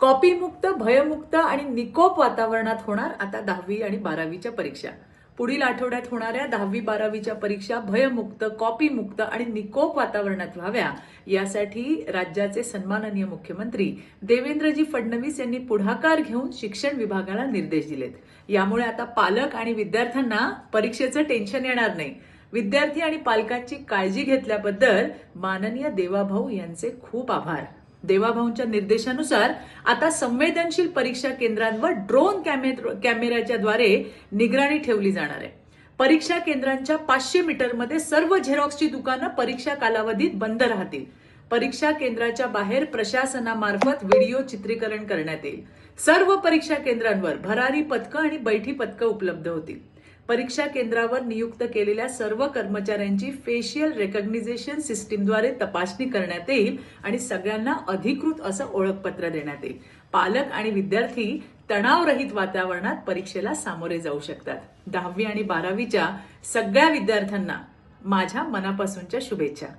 कॉपीमुक्त भयमुक्त आणि निकोप वातावरणात होणार आता दहावी आणि बारावीच्या परीक्षा. पुढील आठवड्यात होणाऱ्या दहावी बारावीच्या परीक्षा भयमुक्त कॉपीमुक्त आणि निकोप वातावरणात व्हाव्या यासाठी राज्याचे सन्माननीय मुख्यमंत्री देवेंद्रजी फडणवीस यांनी पुढाकार घेऊन शिक्षण विभागाला निर्देश दिलेत. यामुळे आता पालक आणि विद्यार्थ्यांना परीक्षेचं टेन्शन येणार नाही. विद्यार्थी आणि पालकांची काळजी घेतल्याबद्दल माननीय देवाभाऊ यांचे खूप आभार. देवाभाऊंच्या निर्देशानुसार आता संवेदनशील परीक्षा केंद्रांवर ड्रोन कॅमेऱ्याच्या द्वारे निगराणी ठेवली जाणार आहे. परीक्षा केंद्रांच्या पाचशे मीटरमध्ये सर्व झेरॉक्सची दुकानं परीक्षा कालावधीत बंद राहतील. परीक्षा केंद्राच्या बाहेर प्रशासनामार्फत व्हिडिओ चित्रीकरण करण्यात येईल. सर्व परीक्षा केंद्रांवर भरारी पथकं आणि बैठी पथकं उपलब्ध होतील. परीक्षा केंद्रावर नियुक्त केलेल्या सर्व कर्मचाऱ्यांची फेशियल रेकग्निझेशन सिस्टीमद्वारे तपासणी करण्यात येईल आणि सगळ्यांना अधिकृत असं ओळखपत्र देण्यात येईल. पालक आणि विद्यार्थी तणावरहित वातावरणात परीक्षेला सामोरे जाऊ शकतात. दहावी आणि बारावीच्या सगळ्या विद्यार्थ्यांना माझ्या मनापासूनच्या शुभेच्छा.